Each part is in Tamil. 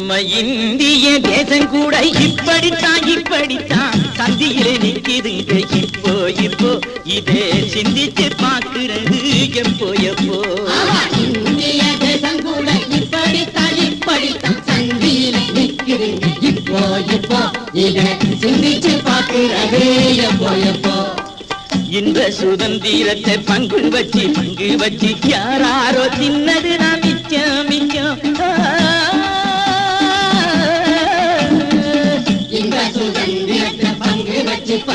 நம்ம இந்திய தேசம் கூட இப்படித்தான் இப்படித்தான். சந்தியிலே நிக்குதுங்க இப்போ இப்போ இதே சிந்திச்சு பார்க்கிறது எப்போ எப்போ? இந்திய தேசம் கூட இப்படித்தான் இப்படித்தான். சந்தியில நிற்கிறீங்க இப்போ இப்போ இதை சிந்திச்சு பார்க்கிறது எப்போ எப்போ? இந்த சுதந்திரத்தை பங்கு வச்சு பங்கு வச்சு யாராரோ தின்னது நான் மிச்சம்.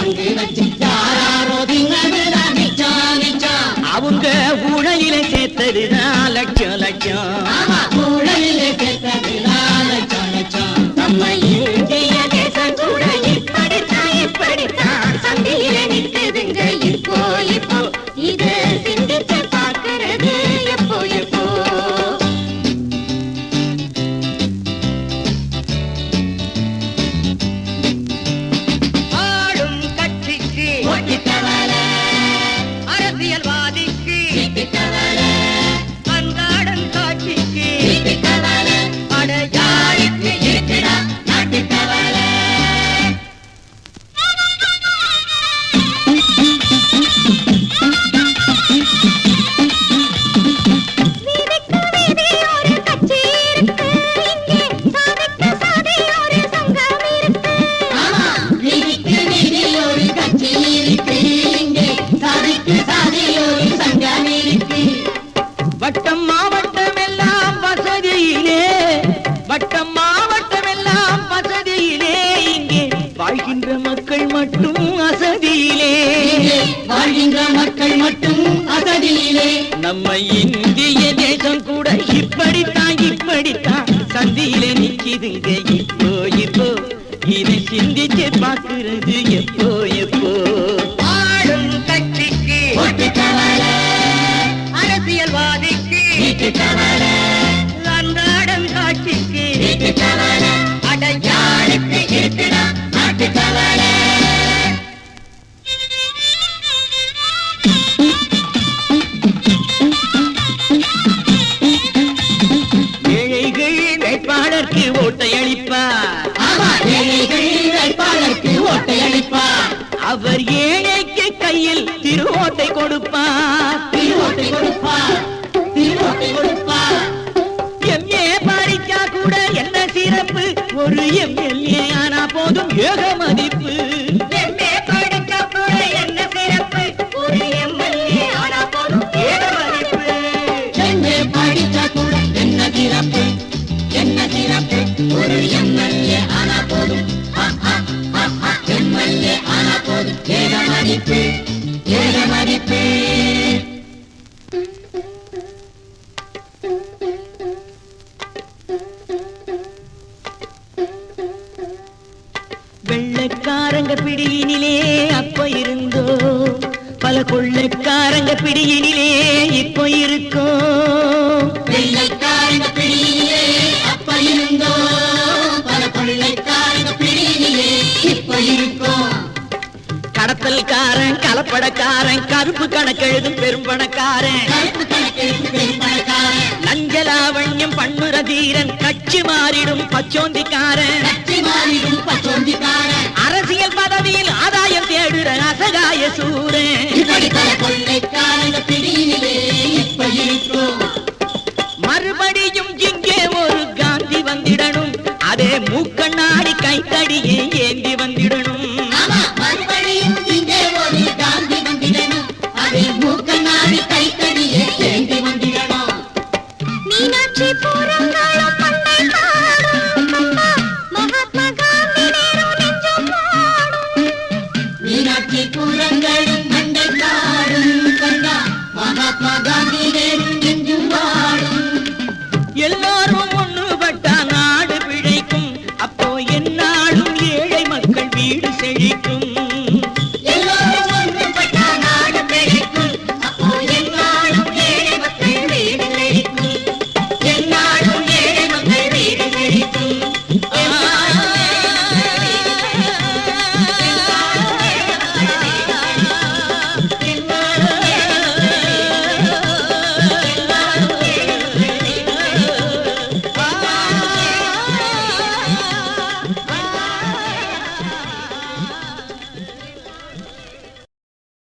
வச்சு பங்கு வச்சு யாராரோ தின்னதுதான் மிச்சம் மிச்சம் அவங்க ஊழலில சேர்த்ததுதான் லட்சம் லட்சம். ஊழலிலே சேர்த்ததுதான் லட்சம் லட்சம். நம்ம மக்கள் மட்டும் அசதியிலே. வாழ்கின்ற மக்கள் மட்டும் அசதியிலே. நம்ம இந்திய தேசம் கூட இப்படித்தான் இப்படித்தான் சந்தியிலே நிக்குதுங்க. இப்போ இப்போ இதை சிந்திச்சு பார்க்கிறது எப்போ எப்போ? ஆளும் கட்சிக்கு அரசியல்வாதிக்கு கொடுப்பார் திருவோட்டை கொடுப்பார் திருவோட்டை கொடுப்பார் எம்ஏ பாரிச்சா கூட என்ன சிறப்பு? ஒரு எம்எல்ஏ ஆனா போதும் ஏக மதிப்பு. எம்ஏ படிச்சா என்ன சிறப்பு? ஒரு எம்எல்ஏ ஆனா போதும் வெள்ளக்காரங்க பிடியினிலே அப்ப இருந்தோ? பல கொள்ளைக்காரங்க பிடியினிலே இப்போ இருக்கோ? வெள்ளைக்காரங்க பிடியிலே அப்ப இருந்தோ? பல கொள்ளைக்காரங்க இப்ப இருக்கோம் கடத்தல்காரன் கலப்படக்காரன் கருப்பு கணக்கெழுதும் பெரும்பணக்காரன். பண்ணுற தீரன் கட்சி மாறிடும் பச்சோந்திக்காரன். சூரன் கொள்ளைக்காரங்க பிடியிலே இப்ப இருக்கோம். மறுபடியும் இங்கே ஒரு காந்தி வந்திடணும். அதே மூக்கண்ணாடி கைத்தடியே ஏந்தி வந்திடணும்.